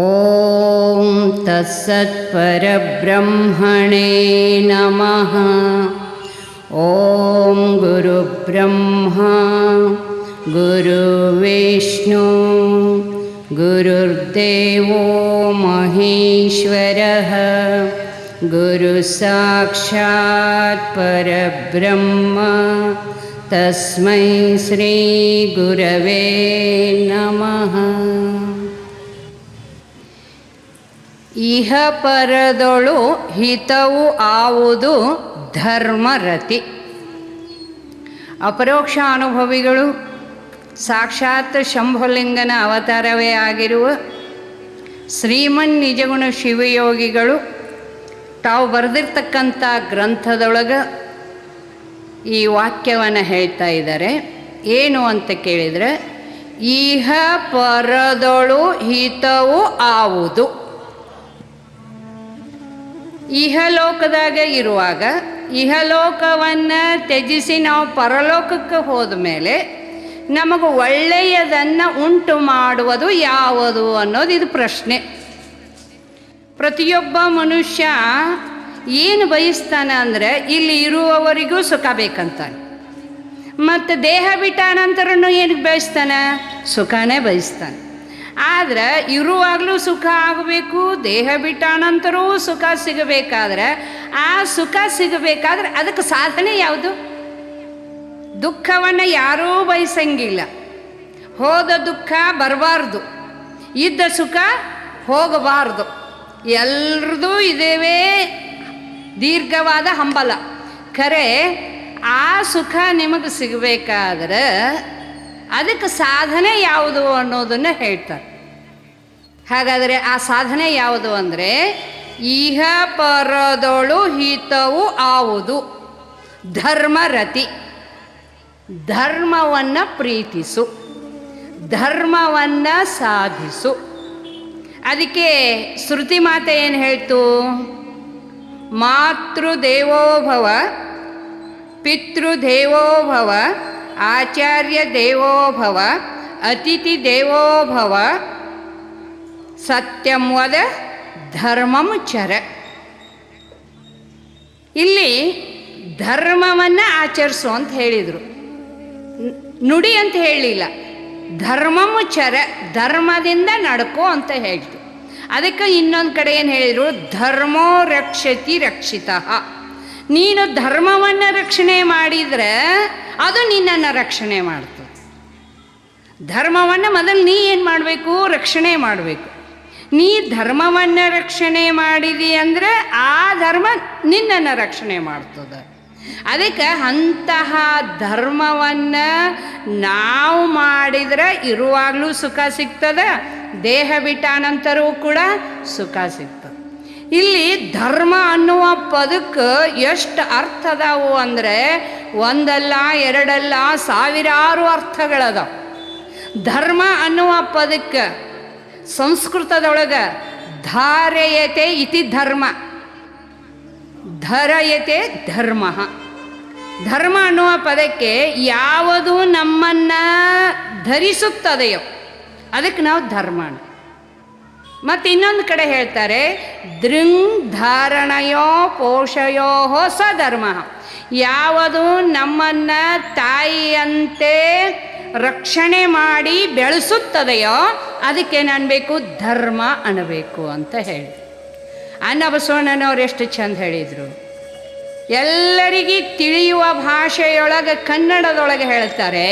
ॐ तत्सत्परब्रह्मणे नमः। ॐ गुरुब्रह्मा गुरुविष्णु गुरुर्देवो महेश्वरः। गुरुसाक्षात् परब्रह्म तस्मै श्रीगुरवे नमः ಇಹ ಪರದೊಳು ಹಿತವು ಆವುದು ಧರ್ಮರತಿ. ಅಪರೋಕ್ಷ ಅನುಭವಿಗಳು ಸಾಕ್ಷಾತ್ ಶಂಭುಲಿಂಗನ ಅವತಾರವೇ ಆಗಿರುವ ಶ್ರೀಮನ್ ನಿಜಗುಣ ಶಿವಯೋಗಿಗಳು ತಾವು ಬರೆದಿರ್ತಕ್ಕಂಥ ಗ್ರಂಥದೊಳಗೆ ಈ ವಾಕ್ಯವನ್ನು ಹೇಳ್ತಾ ಇದ್ದಾರೆ. ಏನು ಅಂತ ಕೇಳಿದರೆ ಇಹ ಪರದೊಳು ಹಿತವು ಆವುದು. ಇಹಲೋಕದಾಗ ಇರುವಾಗ ಇಹಲೋಕವನ್ನು ತ್ಯಜಿಸಿ ನಾವು ಪರಲೋಕಕ್ಕೆ ಹೋದ ಮೇಲೆ ನಮಗೆ ಒಳ್ಳೆಯದನ್ನು ಉಂಟು ಮಾಡುವುದು ಯಾವುದು ಅನ್ನೋದು ಇದು ಪ್ರಶ್ನೆ. ಪ್ರತಿಯೊಬ್ಬ ಮನುಷ್ಯ ಏನು ಬಯಸ್ತಾನೆ ಅಂದರೆ ಇಲ್ಲಿ ಇರುವವರಿಗೂ ಸುಖ ಬೇಕಂತಾನೆ. ಮತ್ತು ದೇಹ ಬಿಟ್ಟ ನಂತರನೂ ಏನಕ್ಕೆ ಬಯಸ್ತಾನೆ? ಸುಖನೇ ಬಯಸ್ತಾನೆ. ಆದರೆ ಇರುವಾಗಲೂ ಸುಖ ಆಗಬೇಕು, ದೇಹ ಬಿಟ್ಟ ನಂತರವೂ ಸುಖ ಸಿಗಬೇಕಾದ್ರೆ, ಆ ಸುಖ ಸಿಗಬೇಕಾದ್ರೆ ಅದಕ್ಕೆ ಸಾಧನೆ ಯಾವುದು? ದುಃಖವನ್ನು ಯಾರೂ ಬಯಸಂಗಿಲ್ಲ. ಹೋದ ದುಃಖ ಬರಬಾರ್ದು. ಇದ್ದ ಸುಖ ಹೋಗಬಾರ್ದು. ಎಲ್ರದೂ ಇದೇವೇ ದೀರ್ಘವಾದ ಹಂಬಲ. ಖರೆ, ಆ ಸುಖ ನಿಮಗೆ ಸಿಗಬೇಕಾದ್ರೆ ಅದಕ್ಕೆ ಸಾಧನೆ ಯಾವುದು ಅನ್ನೋದನ್ನು ಹೇಳ್ತಾರೆ. ಹಾಗಾದರೆ ಆ ಸಾಧನೆ ಯಾವುದು ಅಂದರೆ, ಇಹ ಪರದೊಳು ಹಿತವು ಆವುದು, ಧರ್ಮರತಿ. ಧರ್ಮವನ್ನು ಪ್ರೀತಿಸು, ಧರ್ಮವನ್ನು ಸಾಧಿಸು. ಅದಕ್ಕೆ ಶ್ರುತಿ ಮಾತೆ ಏನು ಹೇಳ್ತು? ಮಾತೃದೇವೋಭವ ಪಿತೃದೇವೋಭವ ಆಚಾರ್ಯ ದೇವೋಭವ, ಅತಿಥಿ ದೇವೋಭವ, ಸತ್ಯಂ ವದ ಧರ್ಮಂ ಚರ. ಇಲ್ಲಿ ಧರ್ಮವನ್ನು ಆಚರಿಸು ಅಂತ ಹೇಳಿದರು. ನುಡಿ ಅಂತ ಹೇಳಲಿಲ್ಲ. ಧರ್ಮಂ ಚರ, ಧರ್ಮದಿಂದ ನಡ್ಕೋ ಅಂತ ಹೇಳ್ತು ಅದಕ್ಕೆ ಇನ್ನೊಂದು ಕಡೆ ಏನು ಹೇಳಿದರು? ಧರ್ಮೋ ರಕ್ಷತಿ ರಕ್ಷಿತ. ನೀನು ಧರ್ಮವನ್ನು ರಕ್ಷಣೆ ಮಾಡಿದರೆ ಅದು ನಿನ್ನನ್ನು ರಕ್ಷಣೆ ಮಾಡ್ತದೆ. ಧರ್ಮವನ್ನು ಮೊದಲು ನೀ ಏನು ಮಾಡಬೇಕು? ರಕ್ಷಣೆ ಮಾಡಬೇಕು. ನೀ ಧರ್ಮವನ್ನು ರಕ್ಷಣೆ ಮಾಡಿದಿ ಅಂದರೆ ಆ ಧರ್ಮ ನಿನ್ನನ್ನು ರಕ್ಷಣೆ ಮಾಡ್ತದೆ. ಅದಕ್ಕೆ ಅಂತಹ ಧರ್ಮವನ್ನು ನಾವು ಮಾಡಿದರೆ ಇರುವಾಗಲೂ ಸುಖ ಸಿಗ್ತದೆ ದೇಹ ಬಿಟ್ಟ ನಂತರವೂ ಕೂಡ ಸುಖ ಸಿಗ್ತದೆ. ಇಲ್ಲಿ ಧರ್ಮ ಅನ್ನುವ ಪದಕ್ಕೆ ಎಷ್ಟು ಅರ್ಥ ಅದಾವು ಅಂದರೆ ಒಂದಲ್ಲ, ಎರಡಲ್ಲ, ಸಾವಿರಾರು ಅರ್ಥಗಳದಾವ. ಧರ್ಮ ಅನ್ನುವ ಪದಕ್ಕೆ, ಸಂಸ್ಕೃತದೊಳಗೆ ಧಾರಯತೆ ಇತಿ ಧರ್ಮ. ಧರಯತೆ ಧರ್ಮ. ಧರ್ಮ ಅನ್ನುವ ಪದಕ್ಕೆ ಯಾವುದು ನಮ್ಮನ್ನು ಧರಿಸುತ್ತದೆಯೋ, ಅದಕ್ಕೆ ನಾವು ಧರ್ಮ ಮತ್ತು ಇನ್ನೊಂದು ಕಡೆ ಹೇಳ್ತಾರೆ ದೃಂಗ್ ಧಾರಣಯೋ ಪೋಷಯೋ ಹೊಸ ಧರ್ಮ ಯಾವುದು ನಮ್ಮನ್ನು ತಾಯಿಯಂತೆ ರಕ್ಷಣೆ ಮಾಡಿ ಬೆಳೆಸುತ್ತದೆಯೋ ಅದಕ್ಕೆ ಅನ್ಬೇಕು ಧರ್ಮ ಅನ್ನಬೇಕು ಅಂತ ಹೇಳಿ. ಅನ್ನಬಸವಣ್ಣನವ್ರು ಎಷ್ಟು ಚಂದ ಹೇಳಿದರು. ಎಲ್ಲರಿಗೂ ತಿಳಿಯುವ ಭಾಷೆಯೊಳಗೆ ಕನ್ನಡದೊಳಗೆ ಹೇಳ್ತಾರೆ,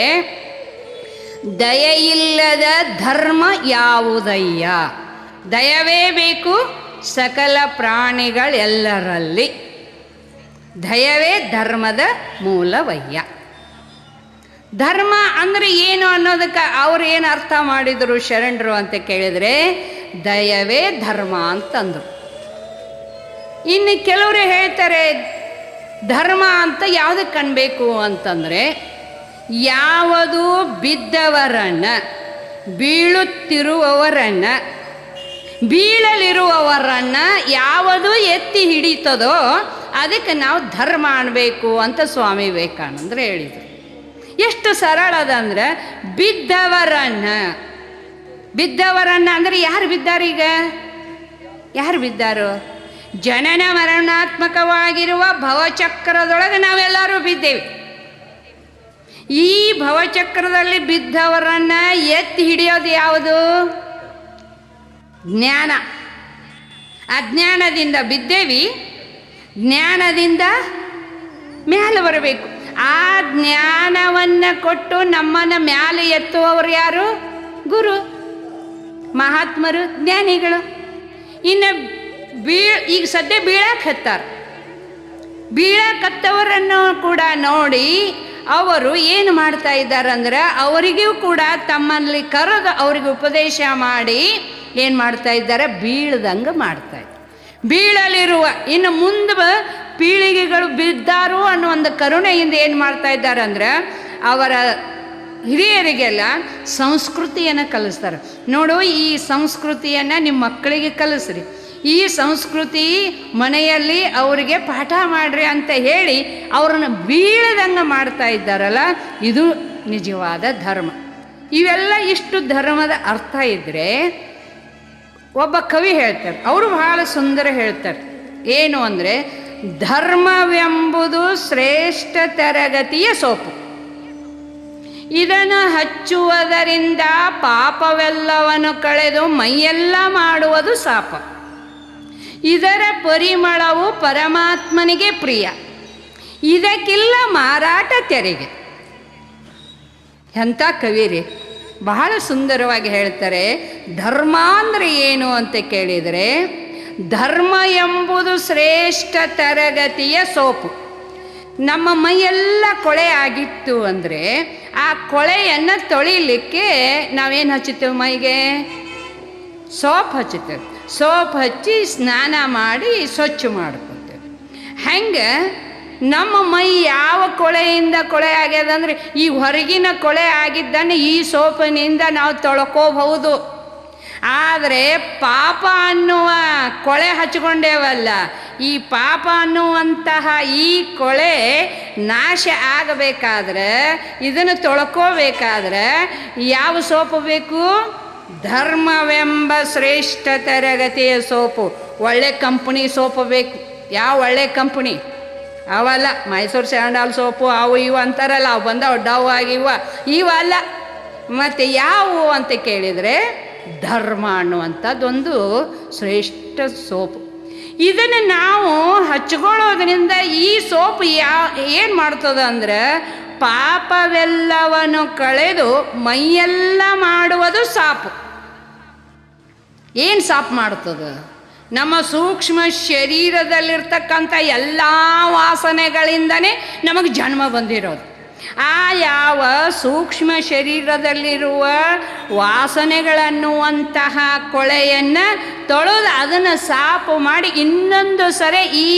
ದಯೆಯಿಲ್ಲದ ಧರ್ಮ ಯಾವುದಯ್ಯ? ದಯವೇ ಬೇಕು ಸಕಲ ಪ್ರಾಣಿಗಳೆಲ್ಲರಲ್ಲಿ. ದಯವೇ ಧರ್ಮದ ಮೂಲವಯ್ಯ ಧರ್ಮ ಅಂದರೆ ಏನು ಅನ್ನೋದಕ್ಕೆ ಅವ್ರು ಏನು ಅರ್ಥ ಮಾಡಿದರು ಶರಣರು ಅಂತ ಕೇಳಿದರೆ, ದಯವೇ ಧರ್ಮ ಅಂತಂದರು. ಇನ್ನು ಕೆಲವರು ಹೇಳ್ತಾರೆ, ಧರ್ಮ ಅಂತ ಯಾವುದಕ್ಕೆ ಕಾಣಬೇಕು ಅಂತಂದರೆ, ಯಾವುದು ಬಿದ್ದವರನ್ನು, ಬೀಳುತ್ತಿರುವವರನ್ನು ಬೀಳಲಿರುವವರನ್ನು ಯಾವುದು ಎತ್ತಿ ಹಿಡಿತದೋ ಅದಕ್ಕೆ ನಾವು ಧರ್ಮ ಅನ್ಬೇಕು ಅಂತ ಸ್ವಾಮಿ ವಿವೇಕಾನಂದರು ಹೇಳಿದರು. ಎಷ್ಟು ಸರಳ ಅದಂದ್ರೆ ಬಿದ್ದವರನ್ನು, ಬಿದ್ದವರನ್ನ ಅಂದ್ರೆ ಯಾರು ಬಿದ್ದಾರೀಗ? ಯಾರು ಬಿದ್ದಾರು? ಜನನ ಮರಣಾತ್ಮಕವಾಗಿರುವ ಭವಚಕ್ರದೊಳಗೆ ನಾವೆಲ್ಲರೂ ಬಿದ್ದೇವೆ. ಈ ಭವಚಕ್ರದಲ್ಲಿ ಬಿದ್ದವರನ್ನ ಎತ್ತಿ ಹಿಡಿಯೋದು ಯಾವುದು? ಜ್ಞಾನ. ಅಜ್ಞಾನದಿಂದ ಬಿದ್ದೇವಿ, ಜ್ಞಾನದಿಂದ ಮೇಲೆ ಬರಬೇಕು. ಆ ಜ್ಞಾನವನ್ನು ಕೊಟ್ಟು ನಮ್ಮನ್ನು ಮ್ಯಾಲೆ ಎತ್ತುವವರು ಯಾರು? ಗುರು, ಮಹಾತ್ಮರು, ಜ್ಞಾನಿಗಳು. ಇನ್ನು ಬೀ, ಈಗ ಸದ್ಯ ಬೀಳಕ್ಕೆ ಹತ್ತಾರ. ಬೀಳಕತ್ತವರನ್ನು ಕೂಡ ನೋಡಿ ಅವರು ಏನು ಮಾಡ್ತಾ ಇದ್ದಾರೆ ಅಂದ್ರೆ ಅವರಿಗೂ ಕೂಡ ತಮ್ಮಲ್ಲಿ ಕರೆದು ಅವರಿಗೆ ಉಪದೇಶ ಮಾಡಿ ಏನು ಮಾಡ್ತಾ ಇದ್ದಾರೆ? ಬೀಳ್ದಂಗೆ ಮಾಡ್ತಾ ಬೀಳಲಿರುವ, ಇನ್ನು ಮುಂದೆ ಪೀಳಿಗೆಗಳು ಬಿದ್ದಾರು ಅನ್ನೋ ಒಂದು ಕರುಣೆಯಿಂದ ಏನು ಮಾಡ್ತಾ ಇದ್ದಾರೆ ಅಂದ್ರೆ, ಅವರ ಹಿರಿಯರಿಗೆಲ್ಲ ಸಂಸ್ಕೃತಿಯನ್ನು ಕಲಿಸ್ತಾರೆ. ನೋಡು, ಈ ಸಂಸ್ಕೃತಿಯನ್ನು ನಿಮ್ಮ ಮಕ್ಕಳಿಗೆ ಕಲಿಸ್ರಿ. ಈ ಸಂಸ್ಕೃತಿ ಮನೆಯಲ್ಲಿ ಅವರಿಗೆ ಪಾಠ ಮಾಡ್ರಿ ಅಂತ ಹೇಳಿ ಅವ್ರನ್ನ ಬೀಳದಂಗೆ ಮಾಡ್ತಾ ಇದ್ದಾರಲ್ಲ, ಇದು ನಿಜವಾದ ಧರ್ಮ. ಇವೆಲ್ಲ ಇಷ್ಟು ಧರ್ಮದ ಅರ್ಥ ಇದ್ದರೆ ಒಬ್ಬ ಕವಿ ಹೇಳ್ತಾರೆ, ಅವರು ಬಹಳ ಸುಂದರ ಹೇಳ್ತಾರೆ. ಏನು ಅಂದರೆ, ಧರ್ಮವೆಂಬುದು ಶ್ರೇಷ್ಠ ತರಗತಿಯ ಸೋಪು. ಇದನ್ನು ಹಚ್ಚುವುದರಿಂದ ಪಾಪವೆಲ್ಲವನ್ನು ಕಳೆದು ಮೈಯೆಲ್ಲ ಮಾಡುವುದು ಸಾಪ ಇದರ ಪರಿಮಳವು ಪರಮಾತ್ಮನಿಗೆ ಪ್ರಿಯ. ಇದಕ್ಕಿಲ್ಲ ಮಾರಾಟ ತೆರಿಗೆ. ಎಂಥ ಕವಿರಿ ಬಹಳ ಸುಂದರವಾಗಿ ಹೇಳ್ತಾರೆ ಧರ್ಮ ಅಂದರೆ ಏನು ಅಂತ ಕೇಳಿದರೆ, ಧರ್ಮ ಎಂಬುದು ಶ್ರೇಷ್ಠ ತರಗತಿಯ ಸೋಪು. ನಮ್ಮ ಮೈಯೆಲ್ಲ ಕೊಳೆ ಆಗಿತ್ತು ಅಂದರೆ, ಆ ಕೊಳೆಯನ್ನು ತೊಳಿಲಿಕ್ಕೆ ನಾವೇನು ಹಚ್ಚುತ್ತೇವೆ ಮೈಗೆ? ಸೋಪ್ ಹಚ್ಚುತ್ತೇವೆ. ಸೋಪ್ ಹಚ್ಚಿ ಸ್ನಾನ ಮಾಡಿ ಸ್ವಚ್ಛ ಮಾಡ್ಕೊತೇವೆ ಹೆಂಗೆ? ನಮ್ಮ ಮೈ ಯಾವ ಕೊಳೆಯಿಂದ ಕೊಳೆ ಆಗ್ಯದಂದ್ರೆ, ಈ ಹೊರಗಿನ ಕೊಳೆ ಆಗಿದ್ದನ್ನು ಈ ಸೋಪಿನಿಂದ ನಾವು ತೊಳ್ಕೋಬಹುದು. ಆದರೆ ಪಾಪ ಅನ್ನುವ ಕೊಳೆ ಹಚ್ಕೊಂಡೇವಲ್ಲ ಈ ಪಾಪ ಅನ್ನುವಂತಹ ಈ ಕೊಳೆ ನಾಶ ಆಗಬೇಕಾದ್ರೆ, ಇದನ್ನು ತೊಳ್ಕೋಬೇಕಾದ್ರೆ ಯಾವ ಸೋಪು ಬೇಕು? ಧರ್ಮವೆಂಬ ಶ್ರೇಷ್ಠ ತರಗತಿಯ ಸೋಪು, ಒಳ್ಳೆ ಕಂಪ್ನಿ ಸೋಪು ಬೇಕು. ಯಾವ ಒಳ್ಳೆ ಕಂಪ್ನಿ? ಅವಲ್ಲ, ಮೈಸೂರು ಸ್ಯಾಂಡಲ್ ಸೋಪು, ಅವು ಇವು ಅಂತಾರಲ್ಲ, ಅವು ಬಂದವು ಡವ್ ಆಗಿವ ಇವಲ್ಲ. ಮತ್ತು ಯಾವುವು ಅಂತ ಕೇಳಿದರೆ, ಧರ್ಮ ಅನ್ನುವಂಥದ್ದೊಂದು ಶ್ರೇಷ್ಠ ಸೋಪು. ಇದನ್ನು ನಾವು ಹಚ್ಕೊಳ್ಳೋದ್ರಿಂದ ಈ ಸೋಪು ಯಾ, ಏನು ಮಾಡ್ತದ ಅಂದರೆ ಪಾಪವೆಲ್ಲವನ್ನು ಕಳೆದು ಮೈಯೆಲ್ಲ ಮಾಡುವುದು ಸಾಪು. ಏನು ಸಾಪ್ ಮಾಡ್ತದೆ? ನಮ್ಮ ಸೂಕ್ಷ್ಮ ಶರೀರದಲ್ಲಿರ್ತಕ್ಕಂಥ ಎಲ್ಲ ವಾಸನೆಗಳಿಂದನೇ ನಮಗೆ ಜನ್ಮ ಬಂದಿರೋದು. ಆ ಯಾವ ಸೂಕ್ಷ್ಮ ಶರೀರದಲ್ಲಿರುವ ವಾಸನೆಗಳನ್ನುವಂತಹ ಕೊಳೆಯನ್ನು ತೊಳೆದು ಅದನ್ನು ಸಾಪು ಮಾಡಿ ಇನ್ನೊಂದು ಸರಿ ಈ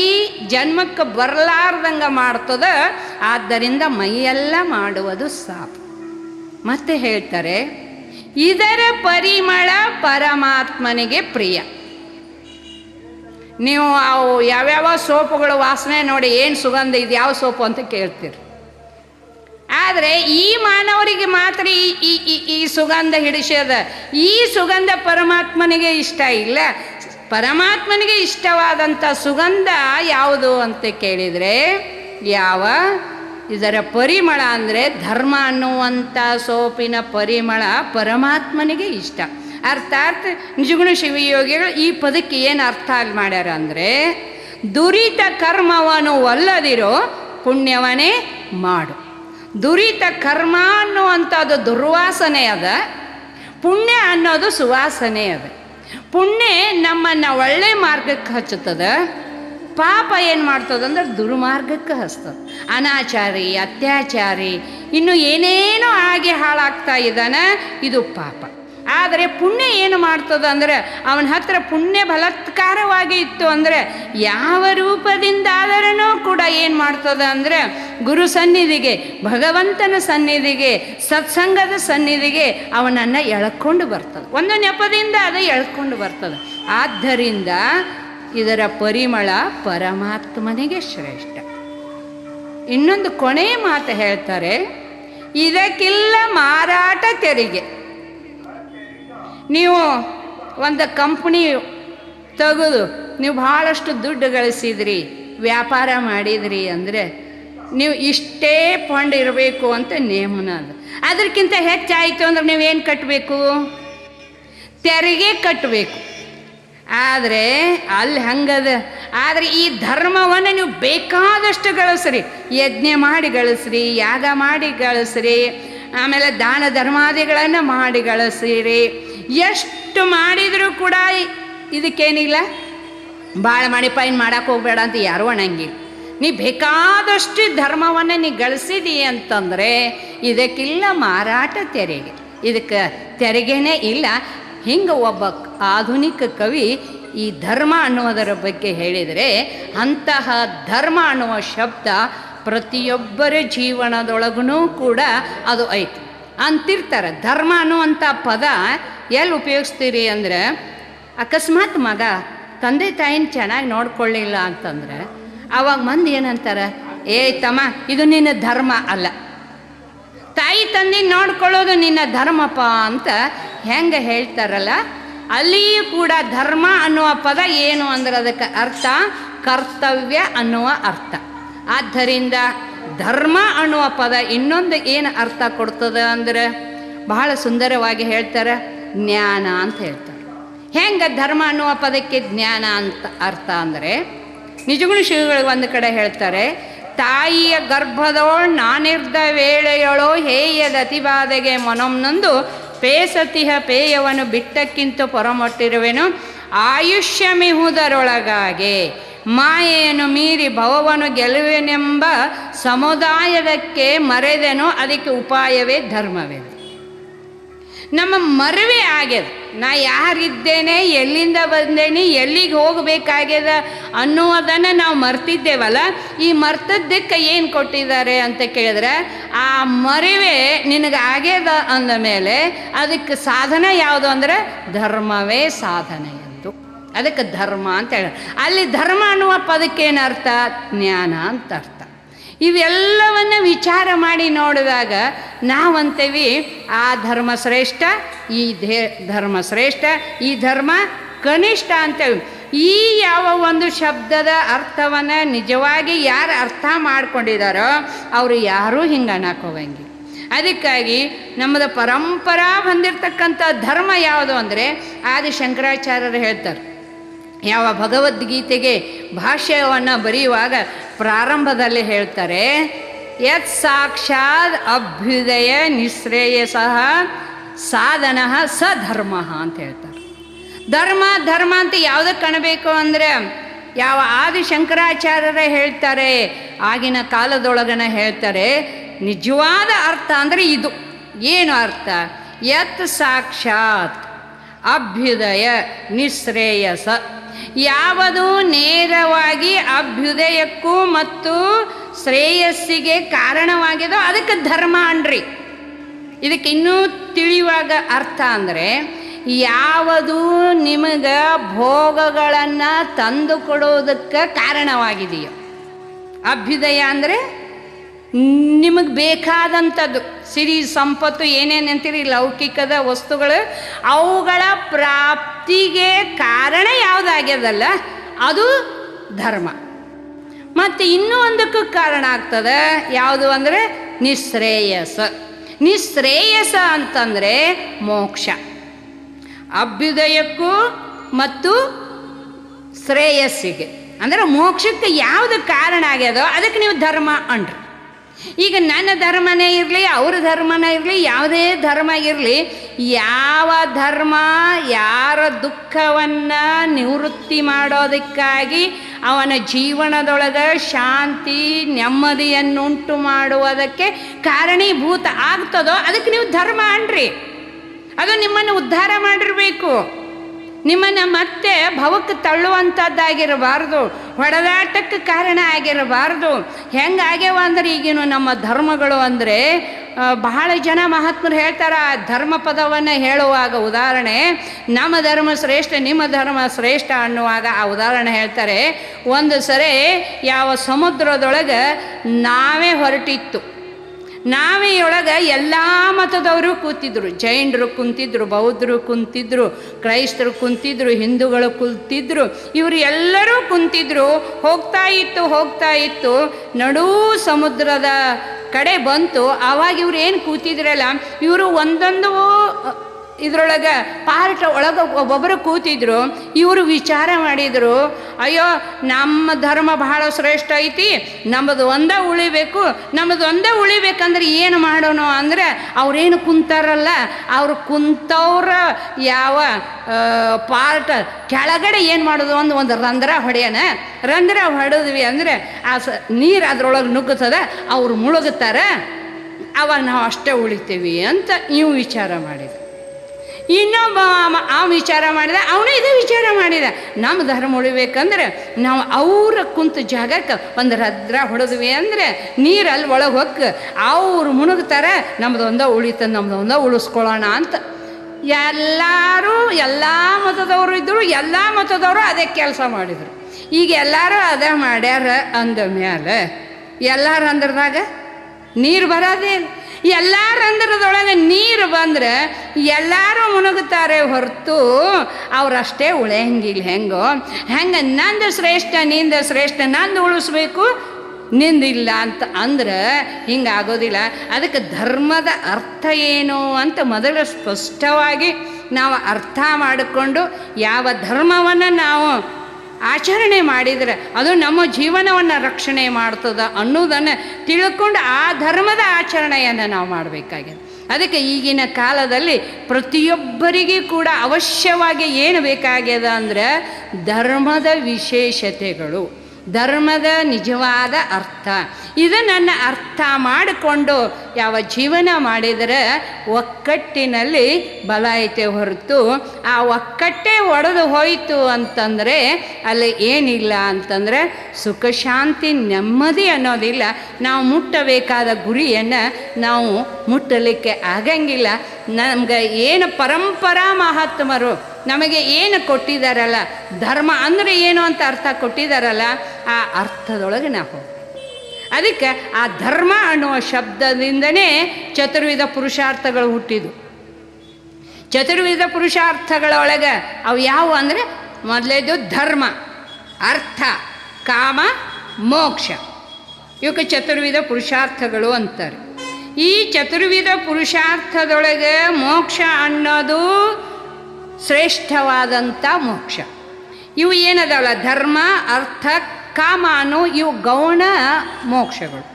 ಜನ್ಮಕ್ಕೆ ಬರಲಾರ್ದಂಗೆ ಮಾಡ್ತದೆ, ಆದ್ದರಿಂದ ಮೈಯೆಲ್ಲ ಮಾಡುವುದು ಸಾಪು. ಮತ್ತೆ ಹೇಳ್ತಾರೆ, ಇದರ ಪರಿಮಳ ಪರಮಾತ್ಮನಿಗೆ ಪ್ರಿಯ. ನೀವು ಅವು ಯಾವ್ಯಾವ ಸೋಪುಗಳ ವಾಸನೆ ನೋಡಿ ಏನು ಸುಗಂಧ ಇದು ಯಾವ ಸೋಪು ಅಂತ ಕೇಳ್ತೀರಿ. ಆದರೆ ಈ ಮಾನವರಿಗೆ ಮಾತ್ರ ಈ ಈ ಈ ಸುಗಂಧ ಹಿಡಿಸ್ಯದ ಈ ಸುಗಂಧ ಪರಮಾತ್ಮನಿಗೆ ಇಷ್ಟ ಇಲ್ಲ. ಪರಮಾತ್ಮನಿಗೆ ಇಷ್ಟವಾದಂಥ ಸುಗಂಧ ಯಾವುದು ಅಂತ ಕೇಳಿದರೆ, ಯಾವ? ಇದರ ಪರಿಮಳ ಅಂದರೆ ಧರ್ಮ ಅನ್ನುವಂಥ ಸೋಪಿನ ಪರಿಮಳ ಪರಮಾತ್ಮನಿಗೆ ಇಷ್ಟ. ಅರ್ಥಾತ್ ನಿಜಗುಣ ಶಿವಯೋಗಿಗಳು ಈ ಪದಕ್ಕೆ ಏನು ಅರ್ಥ ಆಗಿ ಮಾಡ್ಯಾರ ಅಂದರೆ, ದುರಿತ ಕರ್ಮವನ್ನು ಒಲ್ಲದಿರೋ ಪುಣ್ಯವನೇ ಮಾಡು. ದುರಿತ ಕರ್ಮ ಅನ್ನುವಂಥದ್ದು ದುರ್ವಾಸನೆ ಅದ, ಪುಣ್ಯ ಅನ್ನೋದು ಸುವಾಸನೆ ಅದ. ಪುಣ್ಯ ನಮ್ಮನ್ನು ಒಳ್ಳೆ ಮಾರ್ಗಕ್ಕೆ ಹಚ್ಚುತ್ತದೆ, ಪಾಪ ಏನು ಮಾಡ್ತದಂದ್ರೆ ದುರ್ಮಾರ್ಗಕ್ಕೆ ಹಚ್ತದೆ. ಅನಾಚಾರಿ, ಅತ್ಯಾಚಾರಿ, ಇನ್ನು ಏನೇನೋ ಹಾಗೆ ಹಾಳಾಗ್ತಾ ಇದ್ದಾನೆ, ಇದು ಪಾಪ. ಆದರೆ ಪುಣ್ಯ ಏನು ಮಾಡ್ತದೆ ಅಂದರೆ ಅವನ ಹತ್ರ ಪುಣ್ಯ ಬಲತ್ಕಾರವಾಗಿ ಇತ್ತು ಅಂದರೆ ಯಾವ ರೂಪದಿಂದಾದರೂ ಕೂಡ ಏನು ಮಾಡ್ತದೆ ಅಂದರೆ ಗುರು ಸನ್ನಿಧಿಗೆ, ಭಗವಂತನ ಸನ್ನಿಧಿಗೆ, ಸತ್ಸಂಗದ ಸನ್ನಿಧಿಗೆ ಅವನನ್ನು ಎಳ್ಕೊಂಡು ಬರ್ತದೆ. ಒಂದು ನೆಪದಿಂದ ಅದು ಎಳ್ಕೊಂಡು ಬರ್ತದೆ. ಆದ್ದರಿಂದ ಇದರ ಪರಿಮಳ ಪರಮಾತ್ಮನಿಗೆ ಶ್ರೇಷ್ಠ. ಇನ್ನೊಂದು ಕೊನೆಯ ಮಾತು ಹೇಳ್ತಾರೆ, ಇದಕ್ಕಿಲ್ಲ ಮಾರಾಟ ತೆರಿಗೆ. ನೀವು ಒಂದು ಕಂಪ್ನಿ ತೆಗೆದು ನೀವು ಭಾಳಷ್ಟು ದುಡ್ಡು ಗಳಿಸಿದ್ರಿ, ವ್ಯಾಪಾರ ಮಾಡಿದ್ರಿ ಅಂದರೆ ನೀವು ಇಷ್ಟೇ ಫಂಡ್ ಇರಬೇಕು ಅಂತ ನೇಮನ ಅದು. ಅದಕ್ಕಿಂತ ಹೆಚ್ಚಾಯಿತು ಅಂದ್ರೆ ನೀವೇನು ಕಟ್ಟಬೇಕು ತೆರಿಗೆ ಕಟ್ಟಬೇಕು ಆದರೆ ಅಲ್ಲಿ ಹಂಗದ, ಆದರೆ ಈ ಧರ್ಮವನ್ನು ನೀವು ಬೇಕಾದಷ್ಟು ಗಳಿಸ್ರಿ. ಯಜ್ಞ ಮಾಡಿ ಗಳಿಸ್ರಿ, ಯಾಗ ಮಾಡಿ ಗಳಿಸ್ರಿ, ಆಮೇಲೆ ದಾನ ಧರ್ಮಾದಿಗಳನ್ನು ಮಾಡಿ ಗಳಿಸಿರಿ. ಎಷ್ಟು ಮಾಡಿದರೂ ಕೂಡ ಇದಕ್ಕೇನಿಲ್ಲ. ಭಾಳ ಮಾಡಿ ಪೈನ್ ಮಾಡಕ್ಕೆ ಹೋಗ್ಬೇಡ ಅಂತ ಯಾರೂ ಅಣಂಗಿಲ್ಲ ನೀ ಬೇಕಾದಷ್ಟು ಧರ್ಮವನ್ನು ನೀ ಗಳಿಸಿದಿ ಅಂತಂದರೆ ಇದಕ್ಕಿಲ್ಲ ಮಾರಾಟ ತೆರಿಗೆ. ಇದಕ್ಕೆ ತೆರಿಗೆನೇ ಇಲ್ಲ. ಹಿಂಗೆ ಒಬ್ಬ ಆಧುನಿಕ ಕವಿ ಈ ಧರ್ಮ ಅನ್ನುವುದರ ಬಗ್ಗೆ ಹೇಳಿದರೆ ಅಂತಹ ಧರ್ಮ ಅನ್ನುವ ಶಬ್ದ ಪ್ರತಿಯೊಬ್ಬರ ಜೀವನದೊಳಗೂ ಕೂಡ ಅದು ಐತಿ. ಅಂತಿರ್ತಾರೆ, ಧರ್ಮ ಅನ್ನುವಂಥ ಪದ ಎಲ್ಲಿ ಉಪಯೋಗಿಸ್ತೀರಿ ಅಂದರೆ, ಅಕಸ್ಮಾತ್ ಮಗ ತಂದೆ ತಾಯಿನ ಚೆನ್ನಾಗಿ ನೋಡ್ಕೊಳ್ಳಿಲ್ಲ ಅಂತಂದ್ರೆ ಆವಾಗ ಮಂದಿ ಏನಂತಾರೆ, ಏ ತಮ್ಮ, ಇದು ನಿನ್ನ ಧರ್ಮ ಅಲ್ಲ. ತಾಯಿ ತಂದೆ ನೋಡ್ಕೊಳ್ಳೋದು ನಿನ್ನ ಧರ್ಮಪ್ಪ ಅಂತ ಹೆಂಗೆ ಹೇಳ್ತಾರಲ್ಲ, ಅಲ್ಲಿಯೂ ಕೂಡ ಧರ್ಮ ಅನ್ನುವ ಪದ ಏನು ಅಂದ್ರೆ ಅದಕ್ಕೆ ಅರ್ಥ, ಕರ್ತವ್ಯ ಅನ್ನುವ ಅರ್ಥ. ಆದ್ದರಿಂದ ಧರ್ಮ ಅನ್ನುವ ಪದ ಇನ್ನೊಂದು ಏನು ಅರ್ಥ ಕೊಡ್ತದೆ ಅಂದ್ರೆ, ಬಹಳ ಸುಂದರವಾಗಿ ಹೇಳ್ತಾರೆ ಜ್ಞಾನ ಅಂತ ಹೇಳ್ತಾರೆ. ಹೆಂಗೆ ಧರ್ಮ ಅನ್ನುವ ಪದಕ್ಕೆ ಜ್ಞಾನ ಅಂತ ಅರ್ಥ ಅಂದರೆ, ನಿಜಗಳು ಶಿವಗಳಿಗೆ ಒಂದು ಕಡೆ ಹೇಳ್ತಾರೆ, ತಾಯಿಯ ಗರ್ಭದೋಳ್ ನಾನಿರ್ದ ವೇಳೆಯೊಳೋ ಹೇಯದ ಅತಿಬಾಧೆಗೆ ಮನೊಮ್ನೊಂದು ಪೇಸತಿಹ ಪೇಯವನ್ನು ಬಿಟ್ಟಕ್ಕಿಂತ ಪೊರಮೊಟ್ಟಿರುವೆನು, ಆಯುಷ್ಯಮಿಹುದರೊಳಗಾಗೆ ಮಾಯೆಯನ್ನು ಮೀರಿ ಭವವನ್ನು ಗೆಲುವೆನೆಂಬ ಸಮುದಾಯದಕ್ಕೆ ಮರೆದೆನೋ ಅದಕ್ಕೆ ಉಪಾಯವೇ ಧರ್ಮವೇ ನಮ್ಮ ಮರವೇ ಆಗ್ಯದ. ನಾ ಯಾರಿದ್ದೇನೆ, ಎಲ್ಲಿಂದ ಬಂದೇನಿ, ಎಲ್ಲಿಗೆ ಹೋಗಬೇಕಾಗ್ಯದ ಅನ್ನೋದನ್ನು ನಾವು ಮರ್ತಿದ್ದೇವಲ್ಲ, ಈ ಮರ್ತದ್ದಕ್ಕೆ ಏನು ಕೊಟ್ಟಿದ್ದಾರೆ ಅಂತ ಕೇಳಿದ್ರೆ, ಆ ಮರಿವೇ ನಿನಗೆ ಆಗ್ಯದ ಅಂದ ಮೇಲೆ ಅದಕ್ಕೆ ಸಾಧನ ಯಾವುದು ಅಂದರೆ ಧರ್ಮವೇ ಸಾಧನೆ ಎಂದು. ಅದಕ್ಕೆ ಧರ್ಮ ಅಂತ ಹೇಳ. ಅಲ್ಲಿ ಧರ್ಮ ಅನ್ನುವ ಪದಕ್ಕೇನು ಅರ್ಥ ಜ್ಞಾನ ಅಂತ ಅರ್ಥ. ಇವೆಲ್ಲವನ್ನ ವಿಚಾರ ಮಾಡಿ ನೋಡಿದಾಗ ನಾವಂತೇವಿ, ಆ ಧರ್ಮ ಶ್ರೇಷ್ಠ, ಈ ಧೇ, ಧರ್ಮ ಶ್ರೇಷ್ಠ, ಈ ಧರ್ಮ ಕನಿಷ್ಠ ಅಂತೇವಿ. ಈ ಯಾವ ಒಂದು ಶಬ್ದದ ಅರ್ಥವನ್ನು ನಿಜವಾಗಿ ಯಾರು ಅರ್ಥ ಮಾಡ್ಕೊಂಡಿದ್ದಾರೋ ಅವರು ಯಾರೂ ಹಿಂಗೆ ಅನ್ನಕ್ಕೆ ಅದಕ್ಕಾಗಿ ನಮ್ಮದು ಪರಂಪರಾ ಬಂದಿರತಕ್ಕಂಥ ಧರ್ಮ ಯಾವುದು ಅಂದರೆ ಆದಿ ಶಂಕರಾಚಾರ್ಯರು ಹೇಳ್ತಾರೆ ಯಾವ ಭಗವದ್ಗೀತೆಗೆ ಭಾಷ್ಯವನ್ನು ಬರೆಯುವಾಗ ಪ್ರಾರಂಭದಲ್ಲಿ ಹೇಳ್ತಾರೆ, ಯತ್ ಸಾಕ್ಷಾತ್ ಅಭ್ಯುದಯ ನಿಶ್ರೇಯಸ ಸಾಧನ ಸ ಧರ್ಮ ಅಂತ ಹೇಳ್ತಾರೆ. ಧರ್ಮ ಧರ್ಮ ಅಂತ ಯಾವುದಕ್ಕೆ ಕಾಣಬೇಕು ಅಂದರೆ, ಯಾವ ಆದಿ ಶಂಕರಾಚಾರ್ಯರೇ ಹೇಳ್ತಾರೆ, ಆಗಿನ ಕಾಲದೊಳಗನ ಹೇಳ್ತಾರೆ, ನಿಜವಾದ ಅರ್ಥ ಅಂದರೆ ಇದು. ಏನು ಅರ್ಥ? ಯತ್ ಸಾಕ್ಷಾತ್ ಅಭ್ಯುದಯ ನಿಶ್ರೇಯಸ ಯಾವುದು ನೇರವಾಗಿ ಅಭ್ಯುದಯಕ್ಕೂ ಮತ್ತು ಶ್ರೇಯಸ್ಸಿಗೆ ಕಾರಣವಾಗಿದೋ ಅದಕ್ಕೆ ಧರ್ಮ ಅನ್ರಿ ಇದಕ್ಕೆ ಇನ್ನೂ ತಿಳಿಯುವಾಗ ಅರ್ಥ ಅಂದರೆ ಯಾವುದು ನಿಮಗೆ ಭೋಗಗಳನ್ನು ತಂದು ಕೊಡೋದಕ್ಕೆ ಕಾರಣವಾಗಿದೆಯೋ. ಅಭ್ಯುದಯ ಅಂದರೆ ನಿಮಗೆ ಬೇಕಾದಂಥದ್ದು, ಸಿರಿ ಸಂಪತ್ತು ಏನೇನು ಅಂತೀರಿ, ಲೌಕಿಕದ ವಸ್ತುಗಳು, ಅವುಗಳ ಪ್ರಾಪ್ತಿಗೆ ಕಾರಣ ಯಾವುದಾಗ್ಯದಲ್ಲ, ಅದು ಧರ್ಮ. ಮತ್ತು ಇನ್ನೂ ಒಂದಕ್ಕೂ ಕಾರಣ ಆಗ್ತದೆ, ಯಾವುದು ಅಂದರೆ ನಿಶ್ರೇಯಸ ನಿಶ್ರೇಯಸ ಅಂತಂದರೆ ಮೋಕ್ಷ. ಅಭ್ಯುದಯಕ್ಕೂ ಮತ್ತು ಶ್ರೇಯಸ್ಸಿಗೆ. ಅಂದರೆ ಮೋಕ್ಷಕ್ಕೆ ಯಾವುದು ಕಾರಣ ಆಗ್ಯದೋ, ಅದಕ್ಕೆ ನೀವು ಧರ್ಮ ಅನ್ರಿ ಈಗ ನನ್ನ ಧರ್ಮನೇ ಇರಲಿ, ಅವ್ರ ಧರ್ಮನೇ ಇರಲಿ, ಯಾವುದೇ ಧರ್ಮ ಇರಲಿ, ಯಾವ ಧರ್ಮ, ಯಾರ ದುಃಖವನ್ನು ನಿವೃತ್ತಿ ಮಾಡೋದಕ್ಕಾಗಿ ಅವನ ಜೀವನದೊಳಗೆ ಶಾಂತಿ, ನೆಮ್ಮದಿಯನ್ನುಂಟು ಮಾಡುವುದಕ್ಕೆ ಕಾರಣೀಭೂತ ಆಗ್ತದೋ, ಅದಕ್ಕೆ ನೀವು ಧರ್ಮ ಅನ್ರಿ. ಅದು ನಿಮ್ಮನ್ನು ಉದ್ಧಾರ ಮಾಡಿರಬೇಕು. ನಿಮ್ಮನ್ನು ಮತ್ತೆ ಭವಕ್ಕೆ ತಳ್ಳುವಂಥದ್ದಾಗಿರಬಾರ್ದು ಹೊಡೆದಾಟಕ್ಕೆ ಕಾರಣ ಆಗಿರಬಾರ್ದು. ಹೆಂಗಾಗ್ಯವ ಅಂದ್ರೆ ಈಗಿನ ನಮ್ಮ ಧರ್ಮಗಳು ಅಂದರೆ ಬಹಳ ಜನ ಮಹಾತ್ಮರು ಹೇಳ್ತಾರೆ, ಆ ಧರ್ಮ ಪದವನ್ನು ಹೇಳುವಾಗ ಉದಾಹರಣೆ, ನಮ್ಮ ಧರ್ಮ ಶ್ರೇಷ್ಠ, ನಿಮ್ಮ ಧರ್ಮ ಶ್ರೇಷ್ಠ ಅನ್ನುವಾಗ ಆ ಉದಾಹರಣೆ ಹೇಳ್ತಾರೆ. ಒಂದು ಸರಿ ಯಾವ ಸಮುದ್ರದೊಳಗೆ ನಾವೇ ಹೊರಟಿತ್ತು. ನಾವೆಯೊಳಗೆ ಎಲ್ಲ ಮತದವರು ಕೂತಿದ್ರು, ಜೈನರು ಕುಂತಿದ್ರು, ಬೌದ್ಧರು ಕುಂತಿದ್ರು, ಕ್ರೈಸ್ತರು ಕುಂತಿದ್ರು, ಹಿಂದೂಗಳು ಕುಂತಿದ್ರು, ಇವರು ಎಲ್ಲರೂ ಕುಂತಿದ್ರು, ಹೋಗ್ತಾ ಇತ್ತು ಹೋಗ್ತಾ ಇತ್ತು, ನಡೂ ಸಮುದ್ರದ ಕಡೆ ಬಂತು, ಆವಾಗ ಇವ್ರು ಏನು ಕೂತಿದ್ರಲ್ಲ, ಇವರು ಒಂದೊಂದು ಇದ್ರೊಳಗೆ ಪಾರ್ಟ್ ಒಳಗೆ ಒಬ್ಬೊಬ್ಬರು ಕೂತಿದ್ರು, ಇವರು ವಿಚಾರ ಮಾಡಿದರು, ಅಯ್ಯೋ, ನಮ್ಮ ಧರ್ಮ ಬಹಳ ಶ್ರೇಷ್ಠ ಐತಿ ನಮ್ಮದು ಒಂದೇ ಉಳಿಬೇಕು ನಮ್ಮದು ಒಂದೇ ಉಳಿಬೇಕಂದ್ರೆ ಏನು ಮಾಡೋಣ ಅಂದರೆ ಅವ್ರೇನು ಕುಂತಾರಲ್ಲ, ಅವರು ಕುಂತವ್ರ ಯಾವ ಪಾರ್ಟ್ ಕೆಳಗಡೆ ಏನು ಮಾಡೋದು ಒಂದು ಒಂದು ರಂಧ್ರ ಹೊಡೆಯೋಣ ರಂಧ್ರ ಹೊಡೆದ್ವಿ ಅಂದರೆ ಆ ಸ, ನೀರು ಅದ್ರೊಳಗೆ ನುಗ್ಗುತ್ತದೆ, ಅವ್ರು ಮುಳುಗುತ್ತಾರೆ ಅವಾಗ ನಾವು ಅಷ್ಟೇ ಉಳಿತೀವಿ ಅಂತ ನೀವು ವಿಚಾರ ಮಾಡಿದ್ರು. ಇನ್ನೊಬ್ಬ ಅವ- ವಿಚಾರ ಮಾಡಿದ, ಅವನು ಇದೇ ವಿಚಾರ ಮಾಡಿದ. ನಮ್ಮ ಧರ್ಮ ಉಳಿಬೇಕಂದ್ರೆ ನಾವು ಅವ್ರ ಕುಂತ ಜಾಗಕ್ಕೆ ಒಂದು ರದ್ರ ಹೊಡೆದ್ವಿ ಅಂದರೆ ಅಲ್ಲಿ ಒಳಗೆ ಹೊಕ್ಕ ಅವ್ರು ಮುಣುಗ್ತಾರೆ, ನಮ್ದು ಒಂದ ಉಳಿತ, ನಮ್ದು ಒಂದ ಉಳಿಸ್ಕೊಳ್ಳೋಣ ಅಂತ. ಎಲ್ಲರೂ, ಎಲ್ಲ ಮತದವರು ಇದ್ದರು ಎಲ್ಲ ಮತದವರು ಅದೇ ಕೆಲಸ ಮಾಡಿದರು. ಈಗ ಎಲ್ಲರೂ ಅದೇ ಮಾಡ್ಯಾರ ಅಂದ ಮೇಲೆ ಎಲ್ಲರೂ ಅಂದ್ರದಾಗ ನೀರು ಬರೋದೇ. ಎಲ್ಲ ರಂಧ್ರದೊಳಗೆ ನೀರು ಬಂದ್ರೆ ಎಲ್ಲರೂ ಮುನುಗುತ್ತಾರೆ ಹೊರತು ಅವರಷ್ಟೇ ಉಳಿಯಂಗಿಲ್ಲ ಹೆಂಗೋ. ಹೆಂಗೆ ನಂದು ಶ್ರೇಷ್ಠ, ನಿಂದ ಶ್ರೇಷ್ಠ, ನಂದು ಉಳಿಸ್ಬೇಕು ನಿಂದಿಲ್ಲ ಅಂತ ಅಂದ್ರೆ ಹಿಂಗೆ ಆಗೋದಿಲ್ಲ. ಅದಕ್ಕೆ ಧರ್ಮದ ಅರ್ಥ ಏನು ಅಂತ ಮೊದಲು ಸ್ಪಷ್ಟವಾಗಿ ನಾವು ಅರ್ಥ ಮಾಡಿಕೊಂಡು ಯಾವ ಧರ್ಮವನ್ನು ನಾವು ಆಚರಣೆ ಮಾಡಿದರೆ ಅದು ನಮ್ಮ ಜೀವನವನ್ನು ರಕ್ಷಣೆ ಮಾಡ್ತದೆ ಅನ್ನೋದನ್ನು ತಿಳ್ಕೊಂಡು ಆ ಧರ್ಮದ ಆಚರಣೆಯನ್ನು ನಾವು ಮಾಡಬೇಕಾಗಿದೆ. ಅದಕ್ಕೆ ಈಗಿನ ಕಾಲದಲ್ಲಿ ಪ್ರತಿಯೊಬ್ಬರಿಗೂ ಕೂಡ ಅವಶ್ಯವಾಗಿ ಏನು ಬೇಕಾಗ್ಯದ ಅಂದರೆ ಧರ್ಮದ ವಿಶೇಷತೆಗಳು. ಧರ್ಮದ ನಿಜವಾದ ಅರ್ಥ. ಇದನ್ನು ಅರ್ಥ ಮಾಡಿಕೊಂಡು ಯಾವ ಜೀವನ ಮಾಡಿದರೆ ಒಕ್ಕಟ್ಟಿನಲ್ಲಿ ಬಲ ಐತೆ ಹೊರತು, ಆ ಒಕ್ಕಟ್ಟೆ ಒಡೆದು ಹೋಯಿತು ಅಂತಂದರೆ ಅಲ್ಲಿ ಏನಿಲ್ಲ ಅಂತಂದರೆ ಸುಖ, ಶಾಂತಿ, ನೆಮ್ಮದಿ ಅನ್ನೋದಿಲ್ಲ. ನಾವು ಮುಟ್ಟಬೇಕಾದ ಗುರಿಯನ್ನು ನಾವು ಮುಟ್ಟಲಿಕ್ಕೆ ಆಗಂಗಿಲ್ಲ. ನಮ್ಗೆ ಏನು ಪರಂಪರಾ ಮಹಾತ್ಮರು ನಮಗೆ ಏನು ಕೊಟ್ಟಿದ್ದಾರಲ್ಲ ಧರ್ಮ ಅಂದರೆ ಏನು ಅಂತ ಅರ್ಥ ಕೊಟ್ಟಿದ್ದಾರಲ್ಲ ಆ ಅರ್ಥದೊಳಗೆ ನಾವು ಅದಕ್ಕೆ ಆ ಧರ್ಮ ಅನ್ನುವ ಶಬ್ದದಿಂದನೇ ಚತುರ್ವಿಧ ಪುರುಷಾರ್ಥಗಳು ಹುಟ್ಟಿದು ಚತುರ್ವಿಧ ಪುರುಷಾರ್ಥಗಳೊಳಗೆ ಅವು ಯಾವುವು ಅಂದರೆ ಮೊದಲೇದು ಧರ್ಮ, ಅರ್ಥ, ಕಾಮ, ಮೋಕ್ಷ. ಇವಕ್ಕೆ ಚತುರ್ವಿಧ ಪುರುಷಾರ್ಥಗಳು ಅಂತಾರೆ. ಈ ಚತುರ್ವಿಧ ಪುರುಷಾರ್ಥದೊಳಗೆ ಮೋಕ್ಷ ಅನ್ನೋದು ಶ್ರೇಷ್ಠವಾದಂಥ ಮೋಕ್ಷ. ಇವು ಏನದಾವಲ್ಲ ಧರ್ಮ, ಅರ್ಥ ಕಾಮ ಇವು ಗೌಣ ಮೋಕ್ಷಗಳು.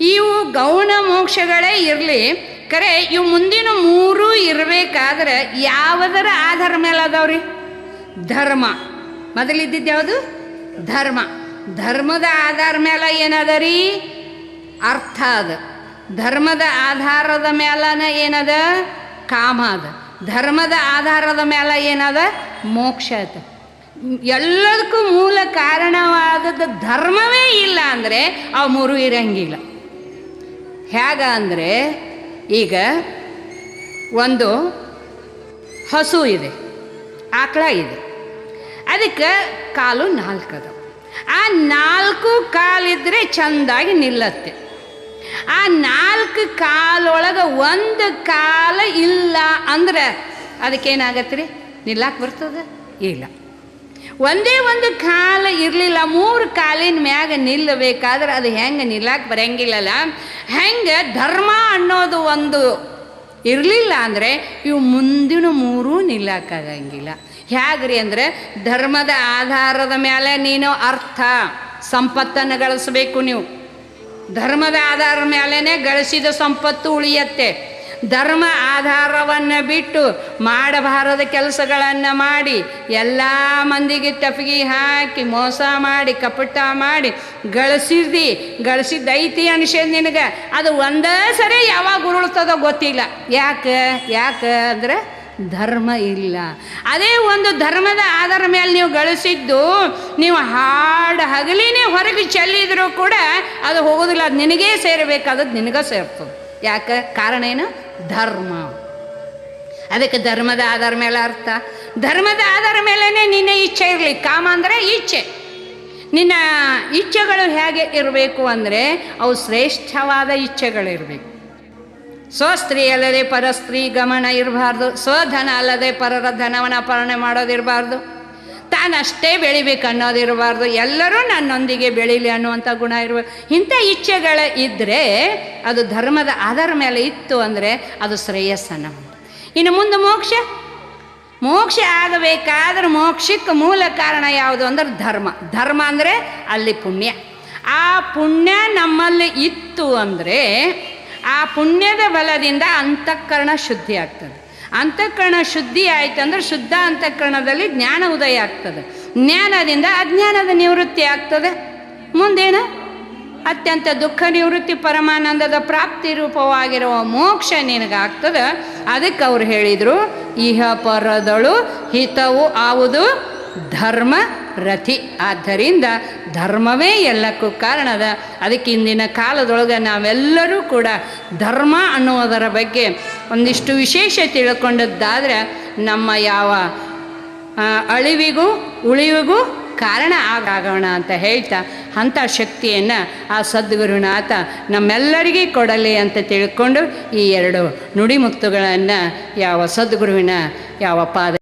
ಇವು ಗೌಣ ಮೋಕ್ಷಗಳೇ ಇರಲಿ, ಕರೆ ಇವು ಮುಂದಿನ ಮೂರು ಇರಬೇಕಾದ್ರೆ ಯಾವುದರ ಆಧಾರ ಮೇಲೆ ಅದಾವ್ರಿ ಧರ್ಮ. ಮೊದಲಿದ್ದಿದ್ದು ಯಾವುದು ಧರ್ಮ. ಧರ್ಮದ ಆಧಾರ ಮೇಲೆ ಏನದ ರೀ ಅರ್ಥ ಅದ. ಧರ್ಮದ ಆಧಾರದ ಮೇಲನ ಏನದ? ಕಾಮ ಅದ. ಧರ್ಮದ ಆಧಾರದ ಮೇಲೆ ಏನದ? ಮೋಕ್ಷ ಎಲ್ಲದಕ್ಕೂ ಮೂಲ ಕಾರಣವಾದದ್ದು ಧರ್ಮವೇ ಇಲ್ಲ ಅಂದರೆ ಆ ಮೂರು ಇರಂಗಿಲ್ಲ. ಹೇಗ ಅಂದರೆ, ಈಗ ಒಂದು ಹಸು ಇದೆ, ಆಕಳ ಇದೆ. ಅದಕ್ಕೆ ಕಾಲು ನಾಲ್ಕು ಅದಾವ ಆ ನಾಲ್ಕು ಕಾಲಿದ್ರೆ ಚೆಂದಾಗಿ ನಿಲ್ಲತ್ತೆ. ಆ ನಾಲ್ಕು ಕಾಲೊಳಗೆ ಒಂದು ಕಾಲ ಇಲ್ಲ ಅಂದ್ರೆ ಅದಕ್ಕೇನಾಗತ್ತೆ ರೀ ನಿಲ್ಲಕ್ಕೆ ಬರ್ತದೆ? ಇಲ್ಲ. ಒಂದೇ ಒಂದು ಕಾಲ ಇರಲಿಲ್ಲ, ಮೂರು ಕಾಲಿನ ಮ್ಯಾಗ ನಿಲ್ಲಬೇಕಾದ್ರೆ ಅದು ಹೆಂಗೆ ನಿಲ್ಲಕ್ಕೆ ಬರಂಗಿಲ್ಲಲ್ಲ? ಹೆಂಗೆ ಧರ್ಮ ಅನ್ನೋದು ಒಂದು ಇರಲಿಲ್ಲ ಅಂದರೆ ಇವು ಮುಂದಿನ ಮೂರೂ ನಿಲ್ಲಕ್ಕಾಗಂಗಿಲ್ಲ ಹೇಗ್ರಿ ಅಂದರೆ ಧರ್ಮದ ಆಧಾರದ ಮೇಲೆ ನೀನು ಅರ್ಥ, ಸಂಪತ್ತನ್ನು ಗಳಿಸಬೇಕು ನೀವು. ಧರ್ಮದ ಆಧಾರ ಮೇಲೇ ಗಳಿಸಿದ ಸಂಪತ್ತು ಉಳಿಯತ್ತೆ. ಧರ್ಮ ಆಧಾರವನ್ನು ಬಿಟ್ಟು ಮಾಡಬಾರದ ಕೆಲಸಗಳನ್ನು ಮಾಡಿ, ಎಲ್ಲ ಮಂದಿಗೆ ತಪ್ಪಿಗೆ ಹಾಕಿ ಮೋಸ ಮಾಡಿ, ಕಪಟ ಮಾಡಿ ಗಳಿಸಿದ್ದಿ ಗಳಿಸಿದ್ದೈತಿ ಅನಿಸೇ ನಿನಗೆ. ಅದು ಒಂದೇ ಸರಿ ಯಾವಾಗ ಉರುಳ್ತದೋ ಗೊತ್ತಿಲ್ಲ. ಯಾಕೆ? ಯಾಕೆ ಅಂದರೆ ಧರ್ಮ ಇಲ್ಲ. ಅದೇ ಒಂದು ಧರ್ಮದ ಆಧಾರ ಮೇಲೆ ನೀವು ಗಳಿಸಿದ್ದು, ನೀವು ಹಾಡು ಹಗಲಿನೇ ಹೊರಗೆ ಚೆಲ್ಲಿದರೂ ಕೂಡ ಅದು ಹೋಗೋದಿಲ್ಲ. ಅದು ನಿನಗೇ ಸೇರಬೇಕಾದದ್ದು ನಿನಗೆ ಸೇರ್ತದೆ. ಯಾಕೆ? ಕಾರಣ ಏನು? ಧರ್ಮ. ಅದಕ್ಕೆ ಧರ್ಮದ ಆಧಾರ ಮೇಲೆ ಅರ್ಥ. ಧರ್ಮದ ಆಧಾರ ಮೇಲೇ ನಿನ್ನ ಇಚ್ಛೆ ಇರಲಿ. ಕಾಮ ಅಂದರೆ ಇಚ್ಛೆ. ನಿನ್ನ ಇಚ್ಛೆಗಳು ಹೇಗೆ ಇರಬೇಕು ಅಂದರೆ ಅವು ಶ್ರೇಷ್ಠವಾದ ಇಚ್ಛೆಗಳಿರಬೇಕು. ಸ್ವಸ್ತ್ರೀ ಅಲ್ಲದೆ ಪರಸ್ತ್ರೀ ಗಮನ ಇರಬಾರ್ದು ಸ್ವಧನ ಅಲ್ಲದೆ ಪರರ ಧನವನ್ನು ಅಪಹರಣೆ ಮಾಡೋದಿರಬಾರ್ದು. ತಾನಷ್ಟೇ ಬೆಳಿಬೇಕು ಅನ್ನೋದಿರಬಾರ್ದು. ಎಲ್ಲರೂ ನನ್ನೊಂದಿಗೆ ಬೆಳೀಲಿ ಅನ್ನುವಂಥ ಗುಣ ಇರಬೇಕು ಇಂಥ ಇಚ್ಛೆಗಳ ಇದ್ದರೆ ಅದು ಧರ್ಮದ ಆಧಾರ ಮೇಲೆ ಇತ್ತು ಅಂದರೆ ಅದು ಶ್ರೇಯಸ್ಸನ ಇನ್ನು ಮುಂದೆ ಮೋಕ್ಷ? ಮೋಕ್ಷ ಆಗಬೇಕಾದ್ರೆ ಮೋಕ್ಷಕ್ಕೆ ಮೂಲ ಕಾರಣ ಯಾವುದು ಅಂದ್ರೆ ಧರ್ಮ. ಧರ್ಮ ಅಂದರೆ ಅಲ್ಲಿ ಪುಣ್ಯ. ಆ ಪುಣ್ಯ ನಮ್ಮಲ್ಲಿ ಇತ್ತು ಅಂದರೆ ಆ ಪುಣ್ಯದ ಬಲದಿಂದ ಅಂತಃಕರಣ ಶುದ್ಧಿ ಆಗ್ತದೆ. ಅಂತಃಕರಣ ಶುದ್ಧಿ ಆಯ್ತು ಅಂದ್ರೆ ಶುದ್ಧ ಅಂತಃಕರಣದಲ್ಲಿ ಜ್ಞಾನ ಉದಯ ಆಗ್ತದೆ. ಜ್ಞಾನದಿಂದ ಅಜ್ಞಾನದ ನಿವೃತ್ತಿ ಆಗ್ತದೆ. ಮುಂದೇನು? ಅತ್ಯಂತ ದುಃಖ ನಿವೃತ್ತಿ, ಪರಮಾನಂದದ ಪ್ರಾಪ್ತಿ ರೂಪವಾಗಿರುವ ಮೋಕ್ಷ ನಿನಗಾಗ್ತದೆ. ಅದಕ್ಕೆ ಅವ್ರು ಹೇಳಿದರು, ಇಹ ಪರದಳು ಹಿತವು ಆವುದು ಧರ್ಮ ರಥಿ. ಆದ್ದರಿಂದ ಧರ್ಮವೇ ಎಲ್ಲಕ್ಕೂ ಕಾರಣದ. ಅದಕ್ಕೆ ಇಂದಿನ ಕಾಲದೊಳಗೆ ನಾವೆಲ್ಲರೂ ಕೂಡ ಧರ್ಮ ಅನ್ನುವುದರ ಬಗ್ಗೆ ಒಂದಿಷ್ಟು ವಿಶೇಷ ತಿಳ್ಕೊಂಡದ್ದಾದರೆ ನಮ್ಮ ಯಾವ ಅಳಿವಿಗೂ ಉಳಿವಿಗೂ ಕಾರಣ ಆಗೋಣ ಅಂತ ಹೇಳ್ತಾ ಅಂಥ ಶಕ್ತಿಯನ್ನು ಆ ಸದ್ಗುರುನಾಥ ನಮ್ಮೆಲ್ಲರಿಗೂ ಕೊಡಲಿ ಅಂತ ತಿಳ್ಕೊಂಡು ಈ ಎರಡು ನುಡಿಮುತ್ತುಗಳನ್ನು ಯಾವ ಸದ್ಗುರುವಿನ ಯಾವ ಪಾದ